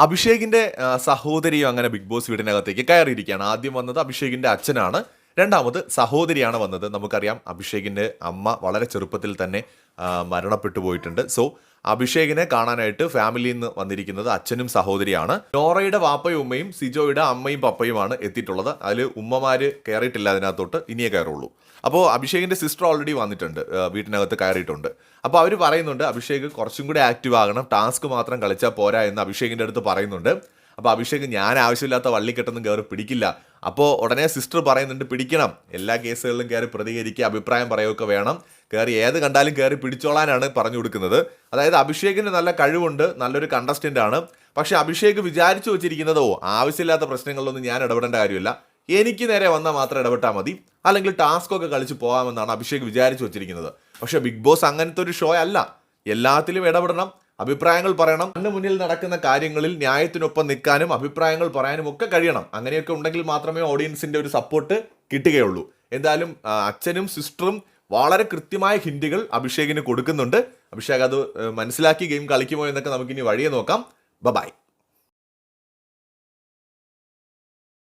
അഭിഷേകിന്റെ സഹോദരിയും അങ്ങനെ big boss വീടിനകത്തേക്ക് കയറിയിരിക്കുകയാണ്. ആദ്യം വന്നത് അഭിഷേകിന്റെ അച്ഛനാണ്. രണ്ടാമത് സഹോദരിയാണ് വന്നത്. നമുക്കറിയാം അഭിഷേകിന്റെ അമ്മ വളരെ ചെറുപ്പത്തിൽ തന്നെ മരണപ്പെട്ടു പോയിട്ടുണ്ട്. സോ അഭിഷേകിനെ കാണാനായിട്ട് ഫാമിലിയിൽ നിന്ന് വന്നിരിക്കുന്നത് അച്ഛനും സഹോദരിയാണ്. നോറയുടെ വാപ്പയും ഉമ്മയും സിജോയുടെ അമ്മയും പപ്പയുമാണ് എത്തിയിട്ടുള്ളത്. അതിൽ ഉമ്മമാര് കയറിയിട്ടില്ല അതിനകത്തോട്ട് ഇനിയേ കയറുള്ളൂ അപ്പോൾ അഭിഷേകിന്റെ സിസ്റ്റർ ഓൾറെഡി വന്നിട്ടുണ്ട് വീട്ടിനകത്ത് കയറിയിട്ടുണ്ട്. അപ്പോൾ അവർ പറയുന്നുണ്ട് അഭിഷേക് കുറച്ചും കൂടി ആക്റ്റീവ് ആകണം ടാസ്ക് മാത്രം കളിച്ചാൽ പോരാ എന്ന് അഭിഷേകിന്റെ അടുത്ത് പറയുന്നുണ്ട്. അപ്പോൾ അഭിഷേക് ഞാൻ ആവശ്യമില്ലാത്ത വള്ളിക്കെട്ടൊന്നും കയറി പിടിക്കില്ല. അപ്പോൾ ഉടനെ സിസ്റ്റർ പറയുന്നുണ്ട് പിടിക്കണം. എല്ലാ കേസുകളിലും കയറി പ്രതികരിക്കുക അഭിപ്രായം പറയുകയൊക്കെ വേണം. കയറി ഏത് കണ്ടാലും കയറി പിടിച്ചോളാനാണ് പറഞ്ഞു കൊടുക്കുന്നത്. അതായത് അഭിഷേകിന് നല്ല കഴിവുണ്ട് നല്ലൊരു കണ്ടസ്റ്റന്റ് ആണ്. പക്ഷേ അഭിഷേക് വിചാരിച്ചു വെച്ചിരിക്കുന്നതോ ആവശ്യമില്ലാത്ത പ്രശ്നങ്ങളിലൊന്നും ഞാൻ ഇടപെടേണ്ട കാര്യമില്ല. എനിക്ക് നേരെ വന്നാൽ മാത്രം ഇടപെട്ടാൽ മതി. അല്ലെങ്കിൽ ടാസ്ക് ഒക്കെ കളിച്ച് പോകാമെന്നാണ് അഭിഷേക് വിചാരിച്ചു വെച്ചിരിക്കുന്നത്. പക്ഷേ ബിഗ് ബോസ് അങ്ങനത്തെ ഒരു ഷോ അല്ല. എല്ലാത്തിലും ഇടപെടണം. അഭിപ്രായങ്ങൾ പറയണം. കണ്ണു മുന്നിൽ നടക്കുന്ന കാര്യങ്ങളിൽ ന്യായത്തിനൊപ്പം നിൽക്കാനും അഭിപ്രായങ്ങൾ പറയാനും ഒക്കെ കഴിയണം. അങ്ങനെയൊക്കെ ഉണ്ടെങ്കിൽ മാത്രമേ ഓഡിയൻസിന്റെ ഒരു സപ്പോർട്ട് കിട്ടുകയുള്ളൂ. എന്തായാലും അച്ഛനും സിസ്റ്ററും വളരെ കൃത്യമായ ഹിന്ദികൾ അഭിഷേകിന് കൊടുക്കുന്നുണ്ട്. അഭിഷേക് അത് മനസ്സിലാക്കി ഗെയിം കളിക്കുമോ എന്നൊക്കെ നമുക്കിനി വഴിയെ നോക്കാം. ബൈ